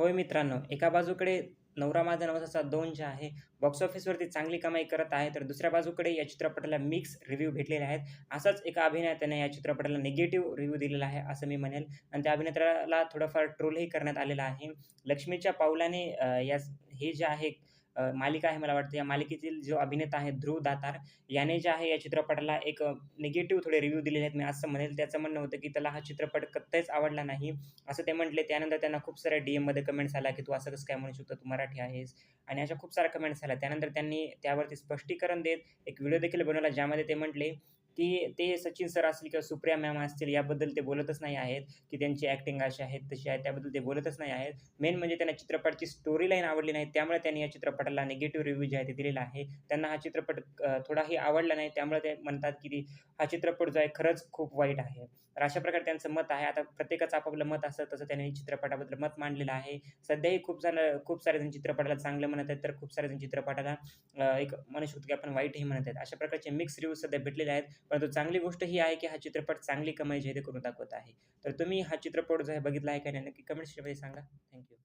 होय मित्रांनो, एका बाजूकडे नवरा माझा नवसाचा दोन जे आहे, बॉक्स ऑफिसवरती चांगली कमाई करत आहे, तर दुसऱ्या बाजूकडे या चित्रपटाला मिक्स रिव्ह्यू भेटलेले आहेत. असाच एका अभिनेत्याने या चित्रपटाला निगेटिव्ह रिव्ह्यू दिलेला आहे, असं मी म्हणेल आणि त्या अभिनेत्याला थोडंफार ट्रोलही करण्यात आलेलं आहे. लक्ष्मीच्या पावलाने या हे जे आहे मालिका आहे मला वाटतं, या मालिकेतील जो अभिनेता आहे ध्रुव दातार याने जे आहे या चित्रपटाला एक निगेटिव्ह थोडे रिव्ह्यू दिलेले आहेत. मी असं म्हणेल त्याचं म्हणणं होतं, की त्याला हा चित्रपट कत्ताच आवडला नाही, असं ते म्हटले. त्यानंतर त्यांना खूप साऱ्या डी-एममध्ये कमेंट्स आला की "तू असं कसं काय म्हणू शकतो? तू मराठी आहेस" आणि अशा खूप साऱ्या कमेंट्स आल्या. त्यानंतर त्यांनी त्यावरती स्पष्टीकरण देत एक व्हिडिओ देखील बनवला, ज्यामध्ये ते म्हटले, की ते सचिन सर असतील किंवा सुप्रिया मॅम असतील याबद्दल ते बोलतच नाही आहेत, की त्यांची ॲक्टिंग अशी आहे, तशी आहे, त्याबद्दल ते बोलतच नाही आहेत. मेन म्हणजे त्यांना चित्रपटाची स्टोरी लाईन आवडली नाही, त्यामुळे त्यांनी या चित्रपटाला निगेटिव्ह रिव्ह्यू जे आहे ते दिलेला आहे. त्यांना हा चित्रपट थोडाही आवडला नाही, त्यामुळे ते म्हणतात, की हा चित्रपट जो आहे खरंच खूप वाईट आहे. तर अशा प्रकारे त्यांचं मत आहे. आता प्रत्येकाचं आपापलं मत असतं, तसं त्यांनी चित्रपटाबद्दल मत मांडलेलं आहे. सध्याही खूप जण खूप सारे जण चित्रपटाला चांगलं म्हणत आहेत, तर खूप सारे जण चित्रपटाला एक म्हणू शकतो, की आपण वाईटही म्हणत आहेत. अशा प्रकारचे मिक्स रिव्ह्यू सध्या भेटलेले आहेत. परंतु चांगली गोष्ट ही आहे, की हा चित्रपट चांगली कमाई जी आहे ते करून दाखवत आहे. तर तुम्ही हा चित्रपट जो आहे बघितला आहे का नाही? नक्की कमेंट सेक्शनमध्ये सांगा. थँक्यू